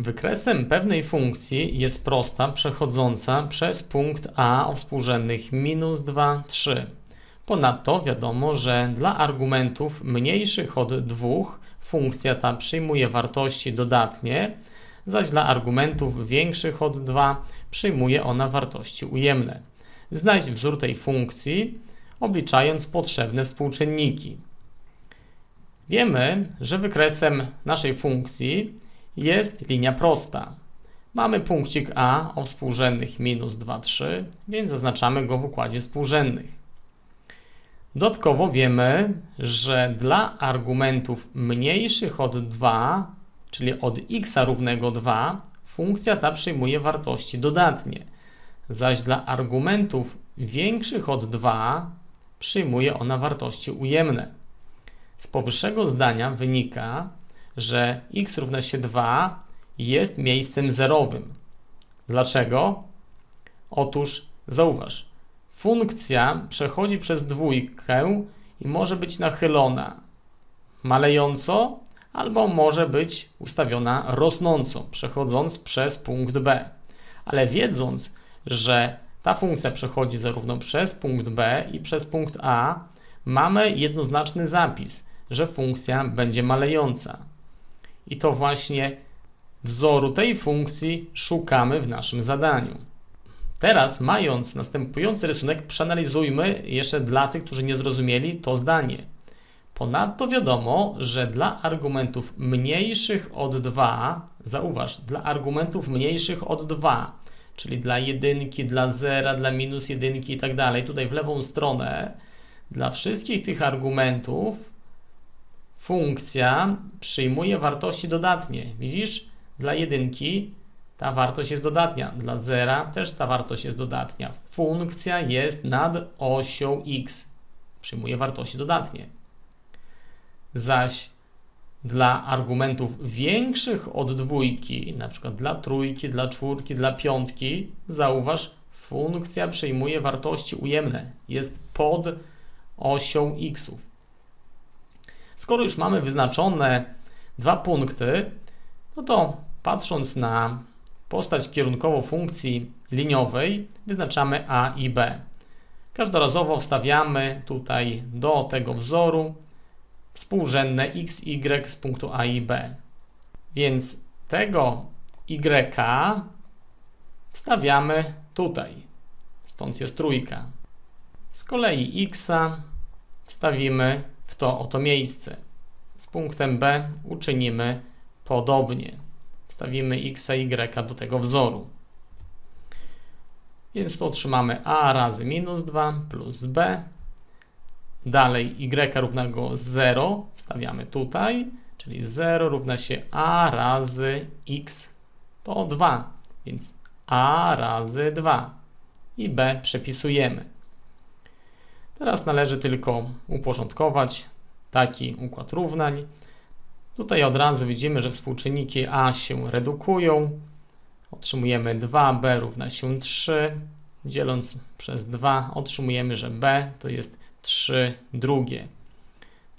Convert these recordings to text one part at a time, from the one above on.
Wykresem pewnej funkcji jest prosta przechodząca przez punkt A o współrzędnych minus 2, 3. Ponadto wiadomo, że dla argumentów mniejszych od 2 funkcja ta przyjmuje wartości dodatnie, zaś dla argumentów większych od 2 przyjmuje ona wartości ujemne. Znajdź wzór tej funkcji, obliczając potrzebne współczynniki. Wiemy, że wykresem naszej funkcji jest linia prosta. Mamy punkcik A o współrzędnych minus 2, 3, więc zaznaczamy go w układzie współrzędnych. Dodatkowo wiemy, że dla argumentów mniejszych od 2, czyli od x równego 2, funkcja ta przyjmuje wartości dodatnie, zaś dla argumentów większych od 2 przyjmuje ona wartości ujemne. Z powyższego zdania wynika, że x równa się 2 jest miejscem zerowym. Dlaczego? Otóż zauważ, funkcja przechodzi przez dwójkę i może być nachylona malejąco albo może być ustawiona rosnąco, przechodząc przez punkt B. Ale wiedząc, że ta funkcja przechodzi zarówno przez punkt B i przez punkt A, mamy jednoznaczny zapis, że funkcja będzie malejąca. I to właśnie wzoru tej funkcji szukamy w naszym zadaniu. Teraz, mając następujący rysunek, przeanalizujmy jeszcze dla tych, którzy nie zrozumieli to zdanie. Ponadto wiadomo, że dla argumentów mniejszych od 2, zauważ, dla argumentów mniejszych od 2, czyli dla jedynki, dla zera, dla minus jedynki i tak dalej, tutaj w lewą stronę, dla wszystkich tych argumentów funkcja przyjmuje wartości dodatnie. Widzisz? Dla jedynki ta wartość jest dodatnia, dla zera też ta wartość jest dodatnia. Funkcja jest nad osią x, przyjmuje wartości dodatnie. Zaś dla argumentów większych od dwójki, na przykład dla trójki, dla czwórki, dla piątki, zauważ, funkcja przyjmuje wartości ujemne, jest pod osią xów. Skoro już mamy wyznaczone dwa punkty, no to patrząc na postać kierunkową funkcji liniowej, wyznaczamy a i b. Każdorazowo wstawiamy tutaj do tego wzoru współrzędne x, y z punktu A i B. Więc tego y wstawiamy tutaj. Stąd jest trójka. Z kolei x wstawimy w to oto miejsce. Z punktem B uczynimy podobnie. Wstawimy x, y do tego wzoru. Więc to otrzymamy a razy minus 2 plus b Dalej y równego 0 wstawiamy tutaj, czyli 0 równa się a razy x to 2, więc a razy 2 i b przepisujemy. Teraz należy tylko uporządkować taki układ równań. Tutaj od razu widzimy, że współczynniki a się redukują. Otrzymujemy 2b równa się 3. Dzieląc przez 2 otrzymujemy, że b to jest 3 drugie.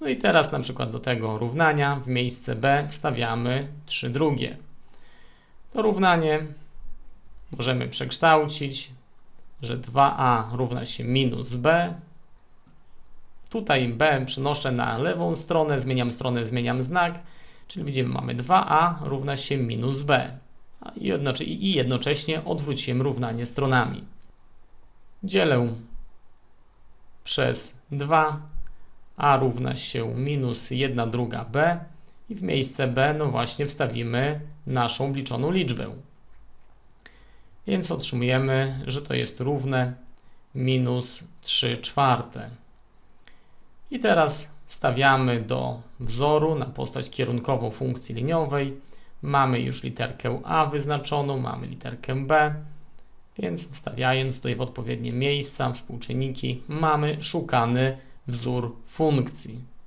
No i teraz na przykład do tego równania w miejsce b wstawiamy 3 drugie. To równanie możemy przekształcić, że 2a równa się minus b. Tutaj b przenoszę na lewą stronę, zmieniam stronę, zmieniam znak, czyli widzimy mamy 2a równa się minus b. I jednocześnie odwróciłem równanie stronami. Dzielę przez 2, a równa się minus 1 druga b i w miejsce b no właśnie wstawimy naszą liczoną liczbę. Więc otrzymujemy, że to jest równe minus 3 czwarte. I teraz wstawiamy do wzoru na postać kierunkową funkcji liniowej. Mamy już literkę A wyznaczoną, mamy literkę B, więc wstawiając tutaj w odpowiednie miejsca współczynniki mamy szukany wzór funkcji.